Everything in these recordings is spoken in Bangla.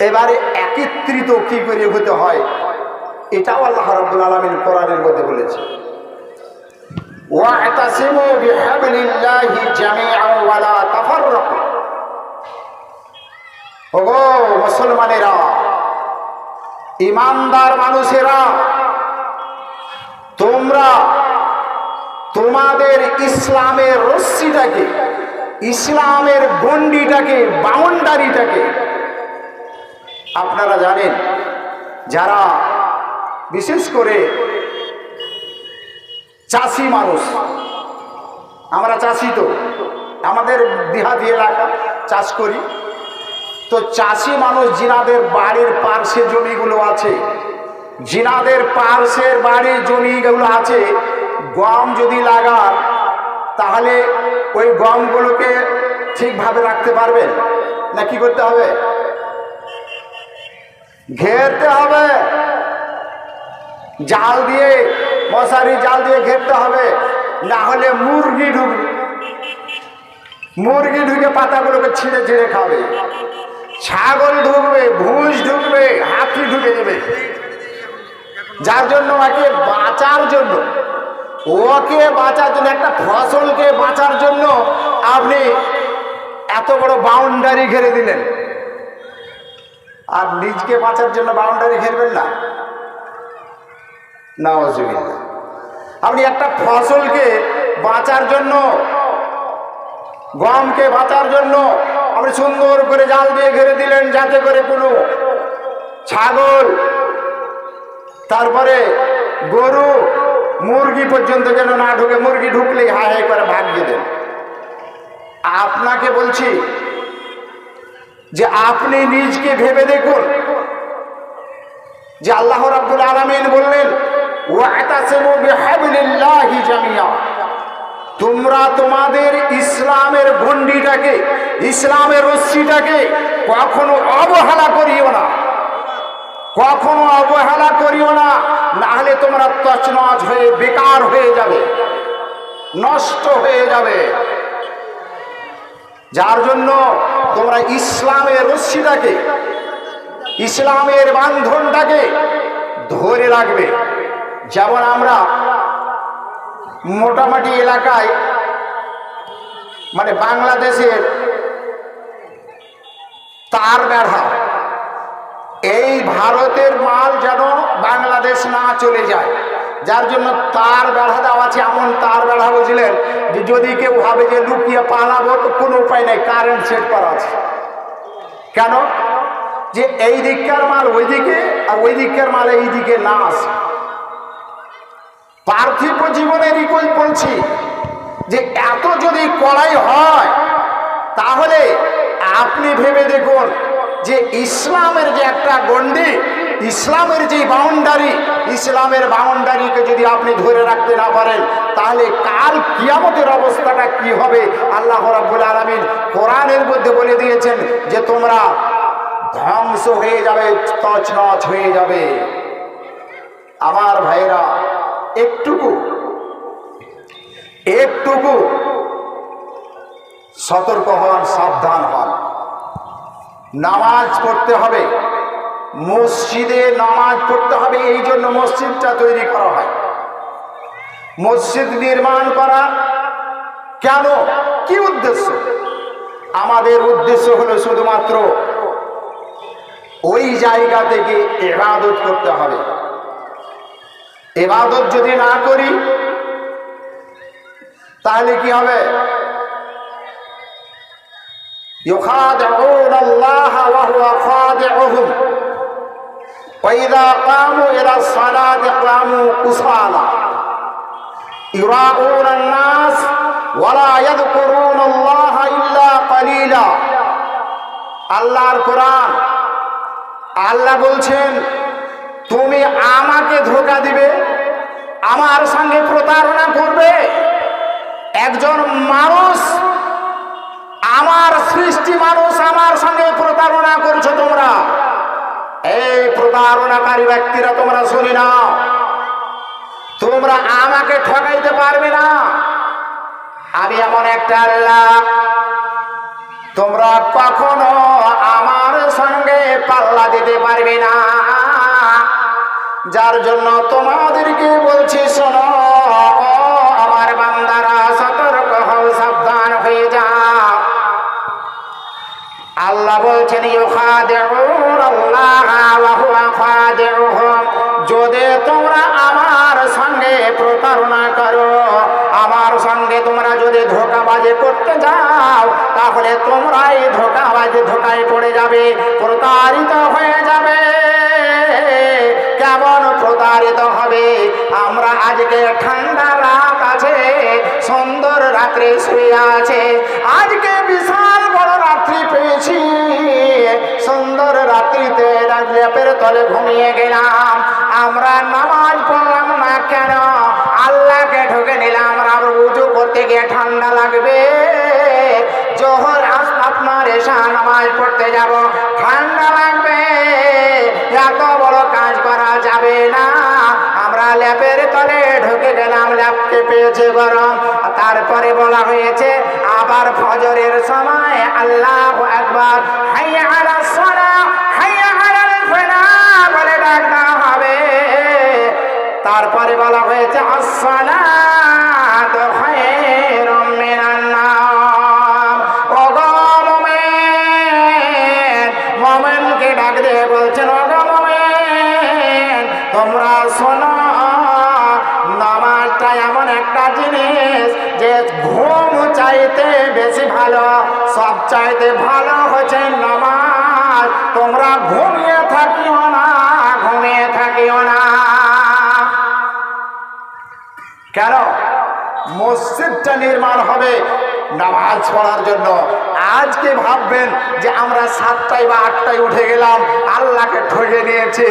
এবারে একত্রিত কি করে হতে হয় এটাও আল্লাহ রাব্বুল আলামিন কোরআনের মধ্যে বলেছে واعتصموا بحبل الله جميعا ولا تفرقوا ওগো মুসলমানেরা ইমানদার মানুষেরা তোমরা তোমাদের ইসলামের রশ্মিটাকে ইসলামের গন্ডিটাকে বাউন্ডারিটাকে আপনারা জানেন, যারা বিশেষ করে চাষি মানুষ, আমরা চাষি তো, আমাদের দেহাদি এলাকা চাষ করি। তো চাষি মানুষ জিনাদের বাড়ির পার্শ্বে জমিগুলো আছে, জিনাদের পার্শ্বের বাড়ির জমিগুলো আছে, গম যদি লাগান, তাহলে ওই গমগুলোকে ঠিকভাবে রাখতে পারবেন? না কি করতে হবে? ঘেরতে হবে। জাল দিয়ে, মশারি জাল দিয়ে ঘেরতে হবে। না হলে মুরগি ঢুকবে মুরগি ঢুকে পাতাগুলোকে ছিঁড়ে ছিঁড়ে খাবে। ছাগল ঢুকবে, ভুঁস ঢুকবে, হাতি ঢুকে যাবে। যার জন্য ওকে বাঁচার জন্য, ওকে বাঁচার জন্য, একটা ফসলকে বাঁচার জন্য আপনি এত বড় বাউন্ডারি ঘিরে দিলেন। আর নিজকে বাঁচার জন্য বাউন্ডারি ঘেরবেন না। না অসুবিধা আপনি একটা ফসলকে বাঁচার জন্য, গমকে বাঁচার জন্য আপনি সুন্দর করে জাল দিয়ে ঘিরে দিলেন, যাতে করে কোনো ছাগল, তারপরে গরু, মুরগি পর্যন্ত যেন না ঢুকে, মুরগি ঢুকলেই হাই হাই করে ভাগিয়ে দেন। আপনাকে বলছি যে আপনি নিজকে ভেবে দেখুন। যে আল্লাহ রাব্বুল আলামিন বললেন তোমরা তোমাদের ইসলামের গণ্ডিটাকে, ইসলামের রশ্মিটাকে কখনো অবহেলা করিও না। কখনো অবহেলা করিও না, নাহলে তোমরা তছনছ হয়ে, বেকার হয়ে যাবে, নষ্ট হয়ে যাবে। যার জন্য তোমরা ইসলামের রশ্মিটাকে, ইসলামের বান্ধনটাকে ধরে রাখবে। যেমন আমরা মোটামুটি এলাকায় মানে বাংলাদেশের তার বেড়া এই ভারতের মাল যেন বাংলাদেশ না চলে যায়। যার জন্য তার বেড়া দেওয়া আছে, এমন তার বেড়া বুঝলেন যে যদি কেউ ভাবে যে লুকিয়ে পালাবো, তো কোনো উপায় নেই কারেন্ট সেট করা আছে। কেন? যে এই দিককার মাল ওই দিকে আর ওই দিককার মাল এই দিকে না আসে পার্থিব জীবনেরই কই বলছি যে এত যদি কড়াই হয়, তাহলে আপনি ভেবে দেখুন যে ইসলামের যে একটা গণ্ডি ইসলামের যে বাউন্ডারি, ইসলামের বাউন্ডারিকে যদি আপনি ধরে রাখতে না পারেন, তাহলে কাল কিয়ামতের অবস্থাটা কি হবে? আল্লাহ রাব্বুল আলামিন কোরআনের মধ্যে বলে দিয়েছেন যে তোমরা ধ্বংস হয়ে যাবে, তছনছ হয়ে যাবে। আমার ভাইরা একটুকু একটুকু সতর্ক হন, সাবধান হন। নামাজ পড়তে হবে। মসজিদে নামাজ পড়তে হবে, এই জন্য মসজিদটা তৈরি করা হয়। মসজিদ নির্মাণ করা কেন? কি উদ্দেশ্য? আমাদের উদ্দেশ্য হলো শুধুমাত্র ওই জায়গা থেকে এবাদত করতে হবে। এবাদত যদি না করি, তাহলে কি হবে? ইউখাদ আল্লাহ ওয়া হুয়া وإذا قاموا إلى الصلاة قاموا كسالى يراءون الناس ولا يذكرون الله إلا قليلا আল্লাহর কোরআন আল্লাহ বলছেন তুমি আমাকে ধোকা দিবে আমার সঙ্গে প্রতারণা করবে একজন মানুষ আমার সৃষ্টি মানুষ আমার সঙ্গে প্রতারণা করছো তোমরা এই প্রতারণাকারী ব্যক্তিরা তোমরা শুনি না। তোমরা আমাকে ঠকাইতে পারবে না। আমি এমন একটা আল্লাহ। তোমরা কখনো আমার সঙ্গে পাল্লা দিতে পারবে না। যার জন্য তোমাদেরকে বলছি, শোনো ধোকাবাজি করতে যাও, তাহলে তোমরাই ধোকাবাজি ধোকায় পড়ে যাবে, প্রতারিত হয়ে যাবে। কেমন প্রতারিত হবে? আমরা আজকে ঠান্ডা রাত আছে, সুন্দর রাত্রে শুয়ে আছে। আজকে বিশাল বড় রাত্রি পেয়েছি। সুন্দর রাত্রিতে ল্যাপের তলে ঘুমিয়ে গেলাম। আমরা নামাজ পড়লাম না কেন? আল্লাহকে ঢুকে নিলাম। গিয়ে ঠান্ডা লাগবে। জোহর আপনার এসা নামাজ পড়তে যাব। ঠান্ডা লাগবে। এত বড় কাজ করা যাবে না। আমরা ল্যাপের তলে ঢুকে গেলাম, ল্যাপকে পেয়েছে গরম। তারপরে বলা হয়েছে, আবার ফজরের সময় আল্লাহ একবার হাইয়া হবে। তারপরে বলা হয়েছে আসসালাত চাইতে ভালো হচ্ছে নামাজ। তোমরা ঘুমিয়ে থাকিও না, ঘুমিয়ে থাকিও না। কেন? মসজিদটা নির্মাণ হবে নামাজ পড়ার জন্য। আজকে ভাববেন যে আমরা সাতটায় বা আটটায় উঠে গেলাম, আল্লাহকে ঠকে নিয়েছি।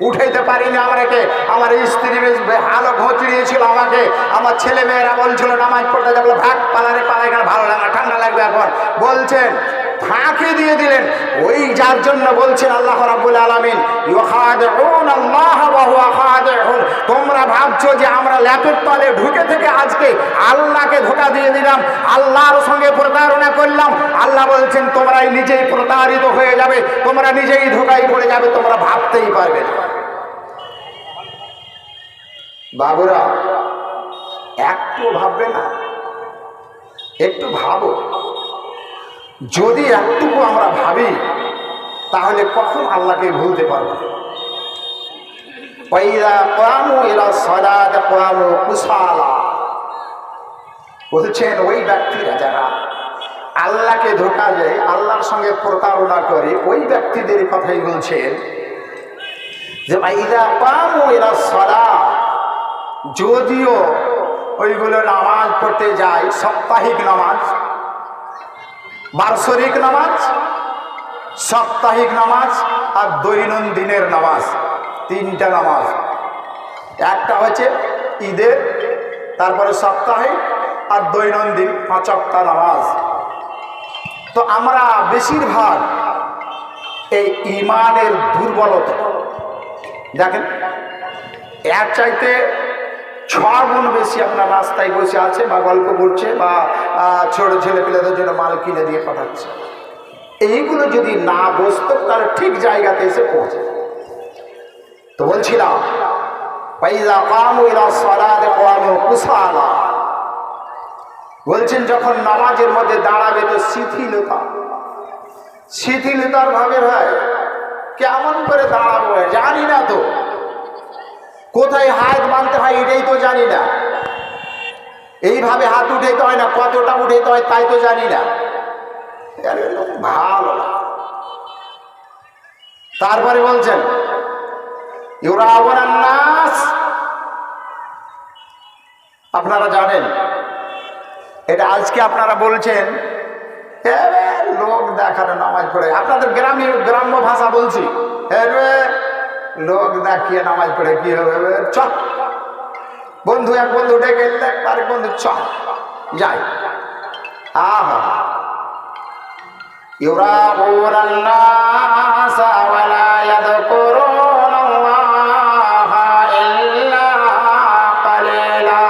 উঠাইতে পারিনি আমাকে। আমার স্ত্রী বেশ ভালো ঘোঁচড়িয়েছিল আমাকে। আমার ছেলে মেয়েরা বলছিল, নামাজ পড়তে যাব, ভাগ পালারে পালাই কেন? ভালো লাগে ঠান্ডা লাগবে এখন। বলছেন ফাঁকি দিয়ে দিলেন। ওই যার জন্য বলছেন আল্লাহ রাব্বুল আলামিন তোমরা ভাবছ যে আমরা ল্যাপের তলে ঢুকে থেকে আজকে আল্লাহকে ধোকা দিয়ে দিলাম, আল্লাহর সঙ্গে প্রতারণা করলাম। আল্লাহ বলছেন, তোমরাই নিজেই প্রতারিত হয়ে যাবে, তোমরা নিজেই ধোকায় পড়ে যাবে, তোমরা ভাবতেই পারবে বাবুরা, একটু ভাববে না, একটু ভাবো। যদি একটুকু আমরা ভাবি, তাহলে কখন আল্লাহকে ভুলতে পারব? পয়দা কামু এরা সদাদ কামু কুসালা। বলছেন, ওই ব্যক্তিরা যারা আল্লাহকে ধোকা দেয়, আল্লাহর সঙ্গে প্রতারণা করে, ওই ব্যক্তিদের কথাই বলছেন যে ভাইদা কামু এরা সদা যদিও ওইগুলো নামাজ পড়তে যায়, সাপ্তাহিক নামাজ বার্ষরিক নামাজ, সাপ্তাহিক নামাজ আর দৈনন্দিনের নামাজ, তিনটা নামাজ। একটা হচ্ছে ঈদের, তারপরে সাপ্তাহিক আর দৈনন্দিন পাঁচকটা নামাজ। তো আমরা বেশিরভাগ এই ইমানের দুর্বলতা, দেখেন, এর চাইতে ছ গুণ বেশি আপনার রাস্তায় বসে আছে বা গল্প করছে বা ছোট ছেলে পেলেদের জন্য মাল কিনে দিয়ে পাঠাচ্ছে। এইগুলো যদি না বসত, তাহলে ঠিক জায়গাতে এসে পৌঁছে তো বলছিলাম বলছেন, যখন নামাজের মধ্যে দাঁড়াবে তো শিথিলতা শিথিলতার ভাবে ভাই কেমন করে দাঁড়াবো? জানি না তো। কোথায় হাত বাঁধতে হয় এটাই তো জানি না। এইভাবে হাত উঠাইতে হয় না কতটা উঠাইতে হয় তাই তো জানি না। ভালো। তারপরে বলছেন আপনারা জানেন এটা আজকে আপনারা বলছেন "এ রে, লোক দেখানো নামাজ পড়ে। আপনাদের গ্রামীণ গ্রাম্য ভাষা বলছি। "এ রে, লোক দেখিয়ে নামাজ পড়ে কি হবে? বে? চ বন্ধু এক বন্ধু ডেকে এলে আরেক বন্ধু চ যাই আহা يراءون الناس ولا يذكرون الله إلا قليلا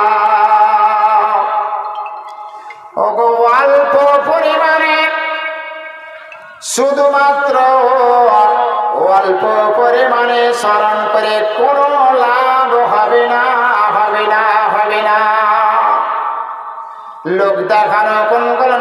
ওগো অল্প পরিমাণে শুধুমাত্র স্মরণ করে কোনো লাভ হবে না দেখানো কোন কোন